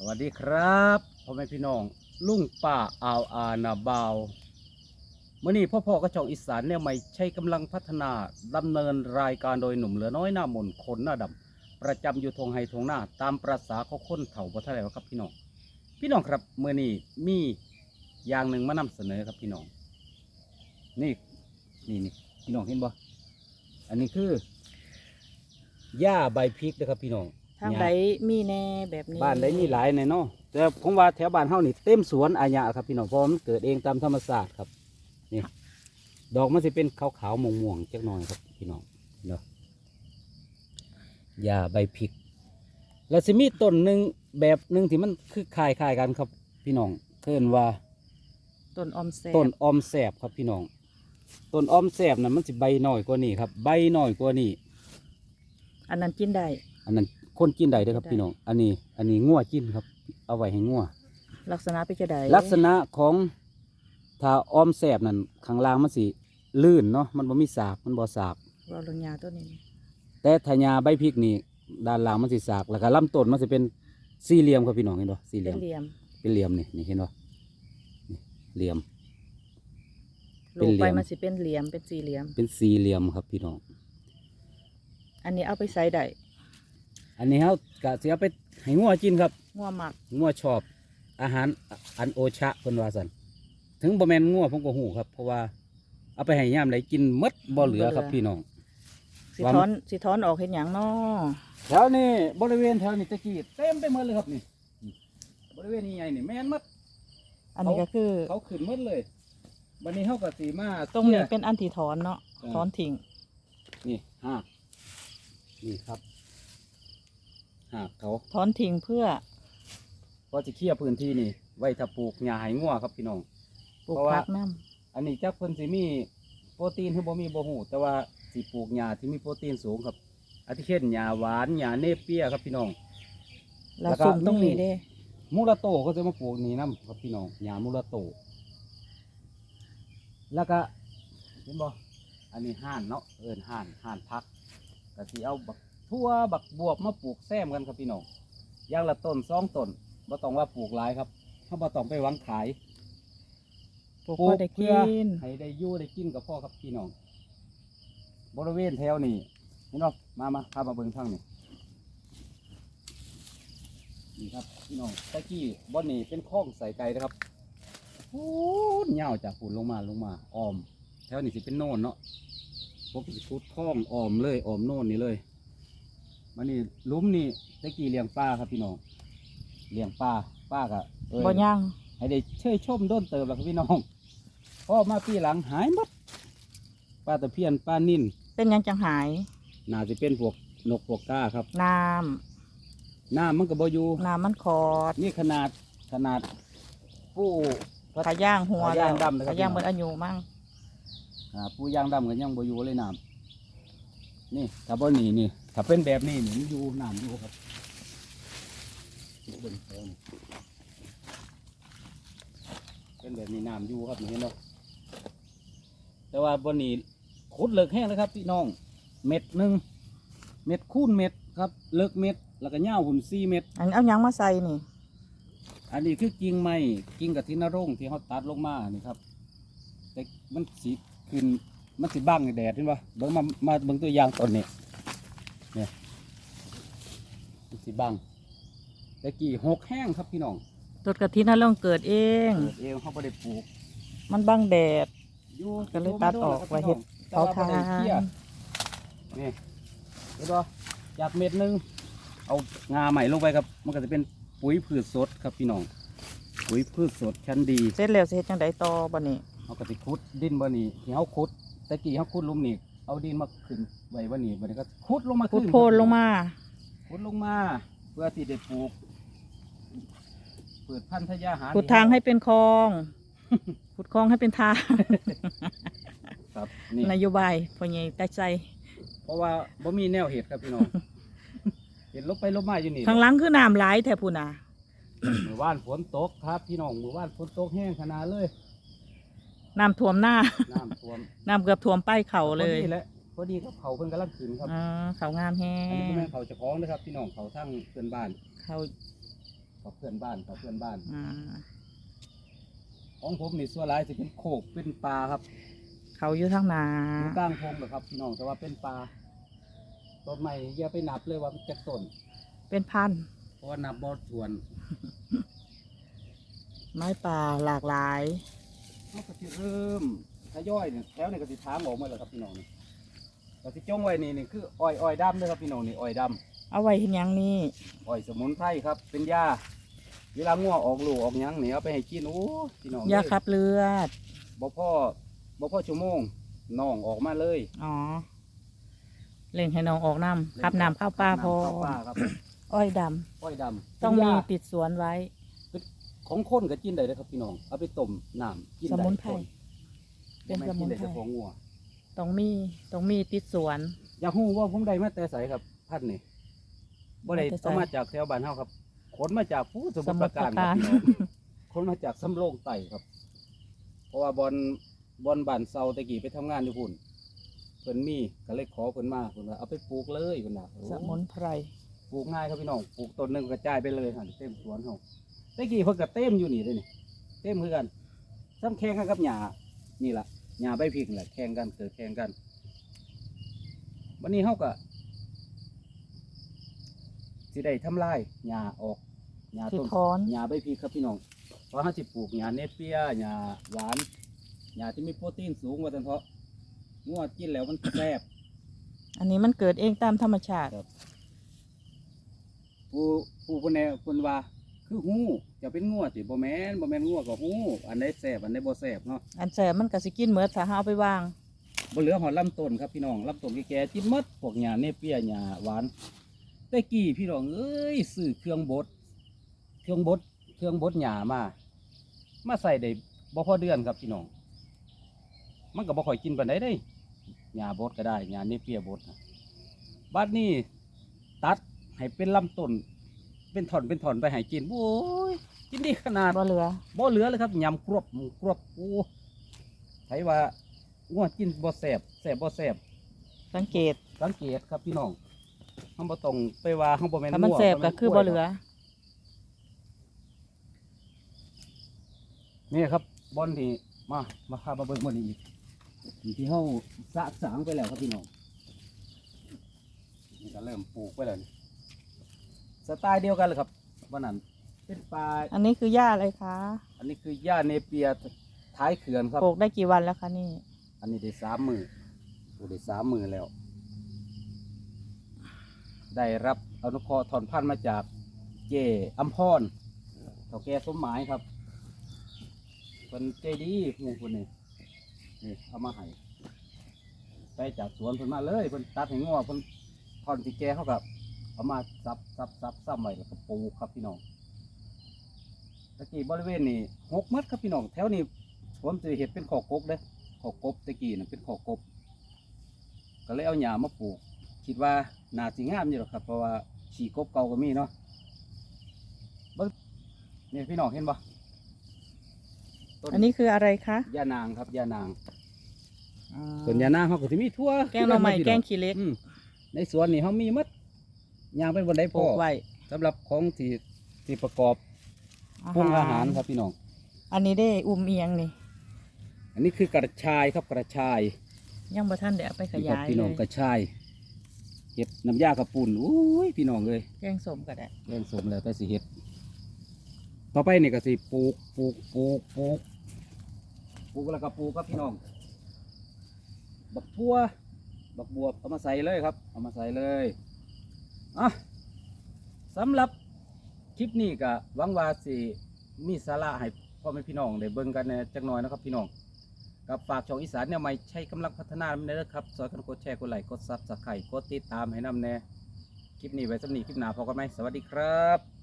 สวัสดีครับพ่อแม่พี่น้องลุงป้าอาวอานาบาวเมื่อนี้พ่อพ่อกระจองอีสานเนี่ยไม่ใช่กำลังพัฒนาดำเนินรายการโดยหนุ่มเหลือน้อยหน้ามนคนหน้าดำประจำอยู่ทงไฮทงหน้า ตามประษาเขาค้นเถ่าบ่เท่าไหร่ครับพี่น้อง พี่น้องครับเมื่อนี้มีอย่างหนึ่งมานำเสนอครับพี่น้อง นี่นี่นี่พี่น้องเห็นบ่อันนี้คือหญ้าใบพริกนะครับพี่น้อง ทางหญ้ใดมีแน่แบบนี้บ้านได้มีหลายในเนาะแต่ผมว่าแถวบ้านเฮานี่เต็มสวนอาญาครับพี่น้องเพราะมันเกิดเองตามธรรมชาติครับนี่ดอกมันสิเป็นขาวๆม่วงๆจักหน่อยครับพี่น้องเนาะยาใบพริก แล้วสิมีต้นหนึ่งแบบหนึ่งที่มันคือคล้ายๆกันครับ พี่น้องเพิ่นว่าต้นออมแซบต้นออมแสบครับพี่น้องต้นออมแสบน่ะมันสิใบน้อยกว่านี้ครับ ใบน้อยกว่านี้อันนั้นกินได้ อันนั้น คนกินได้เด้อครับได้พี่น้อง อันนี้ อันนี้งัวกินครับ เอาไว้ให้งัว ลักษณะเป็นจะไดลักษณะของถ้าออมแสบนั่นข้างล่างมันสิลื่นเนาะ มันบ่มีสาก มันบ่สาก เราลงยาตัวนี้ แต่ถ้ายาใบพริกนี่ด้านล่างมันสิสาก แล้วก็ลำต้นมันสิเป็นสี่เหลี่ยมครับพี่น้องเห็นบ่สี่เหเป็ลี่ยนม เหลี่ยมเป็นเหลี่ยมนี่นี่เห็นบ่นี่เหลี่ยมเป็ลูนกเหลี่ไปยม มันสิเป็นเหลี่ยมเป็นสี่เหลี่ยม เป็นสี่เหลี่ยมครับพี่น้อง อันนี้เอาไปใส่ได้ อันนี้เฮาก็สิเอาไปให้งัวกินครับงัวหมักงัวชอบอาหารอันโอชะเพิ่นว่าซั่นถึงบ่แม่นงัวผมก็ฮู้ครับ เพราะว่าเอาไปให้ยามใดกินหมดบ่เหลือครับพี่น้องสิว่าถอนสิถอนออกเห็นอย่างน้อแถวนี้บริเวณแถวนี้ตะกี้เต็มไปหมดเลยครับนี่นี่บริเวณนี้ใหญ่นี่แม่นหมดอันนี้ก็คือเขาขึ้นหมดเลยบันนี้เขากับสีมาตรงนี้เที่ยเป็นอันที่ถอนเนาะอ่าถอนทิ้งนี่หากนี่ครับ หากเขาถอนทิ้งเพื่อก็จะเคลียร์พื้นที่นี่ ไว้ถ้าปลูกหญ้าให้งัวครับพี่น้อง ปลูกเพราะว่าผักน้อันนี้จักเพิ่นสิมีโปรตีนคือบ่มีบ่ฮู้แต่ว่าสิปลูกหญ้าที่มีโปรตีนสูงครับอาทิเช่นหญ้าหวานหญ้าเนเปียครับพี่น้องำแล้วแล้วก็สุ่มตรงนี้มีเด้มูราโตก็จะมาปลูกนี่น้ำครับพี่น้องหญ้ามูราโต แล้วก็เห็นบ่อันนี้ห่านเนาะเอินห่านห่านพักก็สิเอาบัก ทั่วบักบวบมาปลูกแซมกันครับพี่น้องอย่างละต้นสองต้นบ่ต้องว่าปลูกหลายครับเขาบ่ต้องไปหวังขายปลูกพอได้เพื่กิอนให้ได้อยู่ได้กินกับพ่อครับพี่น้องบริเวณแถวนี้เห็นบ่มามาพามาเบิ่งทางนี้นี่ครับพี่น้องตะกี้บ่อนนี้เป็นคลองใส่ไก่นะครับพูนยาวจากปูนลงมาลงมาอ้อม แถวนี้สิเป็นโน่นเนาะพวกสิพุดคลองอ้อมเลยอ้อมโน่นนี่เลย มันนี่หลุมนี่ตะกี้เลี้ยงปลาครับพี่น้องเลี้ยงปลาปลากะเอ้ยบ่ย่างให้ได้เชยชมโด้นเติบแล้วครับพี่น้องพอมาปีหลังหายหมดปลาตะเพียนปลานิ่นเป็นหยังจังหายน่าจะเป็นพวกนกพวกกาครับน้น้ำมันก็บ่อยู่ำน้ำมันคอดนี่ขนาดขนาดปู ขาย่างหัวขาย่างดำเลยครับ ขาย่างพี่น้องเหมือนอายุมั่งอ่าปูยางดำก็ยังบ่อยู่เลยน้ำนี่ถ้าบ่นี่นี่ ถ้าเป็นแบบนี้นี่มันอยู่น้ำอยู่ครับเบิ่งแถวนี่เป็นแบบนี้น้ำอยู่ครับนี่เห็นบ่แต่ว่าบนนี้ขุดเลิกแห้งแล้วครับพี่น้อง เม็ดหนึ่งเม็ดคูณเม็ดครับเลิกเม็ดแล้วก็ยาวหุ่นสี่เม็ดอันนี้เอาหยังมาใส่นี่ อันนี้คือกิ่งไม้กิ่งกะทินรงค์ที่เขาตัดลงมานี่ครับ แต่มันสีขึ้นมันสีบังในแดดเห็นปะเบิ่งมามาเบิ่งตัวอย่างต้นนี้ เนี่ยมันสีบังแต่กี่หกแห้งครับพี่น้องต้นกะทิน่าเรื่องเกิดเอง เกิดเองเขาไม่ได้ปลูก มันบังแดดอยู่ก็เลยตัดออกไว้เฮ็ดแต่ว่าเผาบ่ได้ทานเคลียร์นี่เห็นปะจากเม็ดหนึง เอางาใหม่ลงไปครับ มันก็จะเป็นปุ๋ยพืชสดครับพี่น้อง ปุ๋ยพืชสดชั้นดี เสร็จแล้วสิเฮ็ดจังไดต่อบัดนี้เขาก็สิขุดดินบ่นี่ที่เขาขุดตะกี้เขาขุดหลุมนี่ เอาดินมาขึ้นไว้บ่นี่บ่นี่ก็ขุดลงมาพุดขึ้นโพนลงมาขุดลงมา เพื่อที่จะปลูกเปิดพันธยาหารขุดทางให้เป็นคลองขุดคลองให้เป็นทางครับนี่นโยบายพ่อใหญ่ใต้ใจ เพราะว่าบ่มีแนวเหตุครับพี่น้องเห็นลบไปลบมาอยู่นี่ข้างหลังคือน้ำไหลายแท้พูน่ะเมื่อวานฝนตกครับพี่น้องเมื่อวานฝนตกแห้งขนาดเลย น้ำท่วมหน้า น้ำท่วมน้ำเกือบท่วมป้ายเขาเลยพอดีแหละพอดีกับเขาเพิ่นกำลังขึ้นครับอ่าเขางามแฮอันนี้งก็แม่นเขาเจะคล้าของนะครับพี่น้องเขาทั้งเพื่อนบ้านเขาเขากับเพื่อนบ้านกับเพื่อนบ้าน อ่าของผมนี่ส่วนหลายจะเป็นโคกเป็นปลาครับเขาอยู่ทางหนาอยู่กลางพงเลยครับ พี่น้องแต่ว่าเป็นปลาต้นใหม่อย่าไปนับเลยว่ามันจะต้นเป็นพันเพราะว่านับบอส่วนไม้ป่าหลากหลาย มันก็จะเริ่มทยอยเนี่ยแถวนี่ก็สิทางออกมาเลยครับพี่น้องนี่ก็สิจ้องไว้นี่นี่คืออ้อยอ้อยดำเลยครับพี่น้องนี่อ้อยดำเอาไว้เห็นยังนี่อ้อยสมุนไพรครับ เป็นยาเวลางัวออกลูกออกหยังเนี่ยเอาไปให้กินโอ้พี่น้องยาขับเลือด บ่พ่อบ่พ่อชั่วโมงน้องออกมาเลยอ๋อเล่งให้น้องออกน้ำขับน้ำเข้าป่าพอข้าวปลาครับ อ้อยดอ้อยดำำต้องมีเป็นยาติดสวนไว้ ของคนก็กินได้เลยครับพี่น้อง เอาไปต้มน้ำกินได้สมุนไพรคนเป็นบ่สแม่มุนกิได้ไพร แต่ของงัวต้องมีต้องมีติดสวน อยากรู้ว่าผมได้มาแต่ไสครับพันธุ์นี่บ่ได้มาแต่ไส เอามาจากแถวบ้านเฮาครับขนมาจากผู้สสมุทรมุปทรารการปราครับการพี่น้อง คนมาจากสำโรงไต่ครับ เพราะว่าบอลบอลบ้านเซาตะกี้ไปทำงานอยู่พุ่นเพิ่นมีก็เลยขอเพิ่นมาเพิ่นว่าเอาไปปลูกเลยเพิ่นว่าโอ้สมุนไพร ปลูกง่ายครับพี่น้อง ปลูกต้นหนึงกระจายไปเลยหั่นเต็มสวนเฮา ตะกี้เพิ่นก็เต็มอยู่นี่เลยนี่เต็มคือกันซ้ำแข่งกันกับหญ้านี่ล่ะหญ้าใบพริกนี่แหละแข่งกันเกิดแข่งกันวันนี้เฮาก็สิได้ทำลายหญ้าออกหญ้าที่ต้นถอน หญ้าใบพริกครับพี่น้องเพราะเขาจะปลูกหญ้าเนเปียหญ้าหวานหญ้าที่มีโปรตีนสูงว่าแต่นเพราะงวดกินแล้วมันแซ่บ อันนี้มันเกิดเองตามธรรมชาติครับผู้ผู้คนแนคนว่า คือหูจะเป็นงวดสิบ่แม่นบ่แม่นงวดก็หูอันใดแซ่บอันใดบ่แซ่บเนาะอันแสบมันก็สิกินเหมือถ้าหาเอาไปวางบ่เหลือหอดลำต้นครับพี่น้องลำต้นแก่ๆกินหมดพวกหญ้าเนเปียหญ้าหวานแต่กี้พี่น้องเอ้ยซื้อเครื่องบด เครื่องบด เครื่องบดหญ้ามา มาใส่ได้บ่พอเดือนครับพี่น้อง มันก็บ่ค่อยกินปานใดเด้หญ้าบดก็ได้หญ้าเนเปียบดนะบัดนี้ตัดให้เป็นลำต้น เป็นถอนเป็นถอนไปให้กินโอ้ยกินดีขนาดบ่เหลือบ่เหลือเลยครับยำกรอบกรอบโอ้ไผว่าง่วกินบ่แสบแสบบ่แสบสังเกตสังเกตครับพี่น้องเฮาบ่ต้องไปว่าเฮาบ่แม่นถ้ามันงัวแสบก็คือบ่เหลือ นี่ครับบอนที่มามาพามาเบิ่งบอนนี้อีกนี่ที่เฮาสะสางไปแล้วครับพี่น้องนี่ก็เริ่มปลูกไปแล้วนี่ สไตล์เดียวกันเลยครับวันนั้นเป็นปลาอันนี้คือหญ้าอะไรคะอันนี้คือหญ้าเนเปียท้ายเขื่อนครับ ปลูกได้กี่วันแล้วคะนี่อันนี้ได้สามมือโอ้ได้สามมือแล้ว ได้รับอนุเคราะห์ถอนพันธุ์มาจากเจอัมพรเถ่าแก่สมหมายครับเป็นใจดีหมูคนนี้นี่เอามาให้ไปจากสวนเพิ่นมาเลยเพิ่นตัดให้งอเพิ่นถอนที่แก่เขากับ เอามาซับซับซับซ้ำไว้แล้วก็ปลูกครับพี่น้องตะกี้บริเวณนี้หกมัดครับพี่น้องแถวนี้ผมจะเห็ดเป็นขอกกเด้อขอกบตะกี้น่ะเป็นขอกบ ก็เลยเอาหญ้ามาปลูก คิดว่านาสิงามอยู่หรอกครับ เพราะว่าฉีกบเก่าก็มีเนาะเบิ่งนี่พี่น้องเห็นปะต้นอันนี้คืออะไรคะยานางครับยานางอ๋อส่วนยานางเขาก็จะมีทั่วแกงหน่อไม้พี่แกงขี้เหล็กอืมในสวนนี่เขามีหมัด ยางเป็นบนไดปพลูอกไว้สำหรับของที่ที่ประกอบปรุงอาหารครับพี่น้อง อันนี้ได้อุ้มเอียงนี่ อันนี้คือกระชายครับกระชายยังบ่ท่านได้เอาไปขนี่ครับยายพี่เลน้องยกระชายเห็ดน้ำยากระปุ่นอุ้ยพี่น้องเลยแกงสมก็ได้เรื่องสมแล้วแต่สิเห็ดต่อไปนี่ก็สิปลูกปลูกปลูกปลูกปลูกแล้วก็ปลูกครับพี่น้อง บักทั่วบักบวบเอามาใส่เลยครับ เอามาใส่เลย อะสำหรับคลิปนี้ก็หวังว่าสิมีสาระให้พ่อแม่พี่น้องได้เบิ่งกันในจักหน่อยนะครับพี่น้องกับฝากช่องอีสานเนี่ยไม่ใช่กำลังพัฒนานำเด้อครับสอยกันกดแชร์กดไลค์กดซับสไครต์กดติดตามให้นำแน่คลิปนี้ไว้สำหรับคลิปหน้าพอกันไหมสวัสดีครับ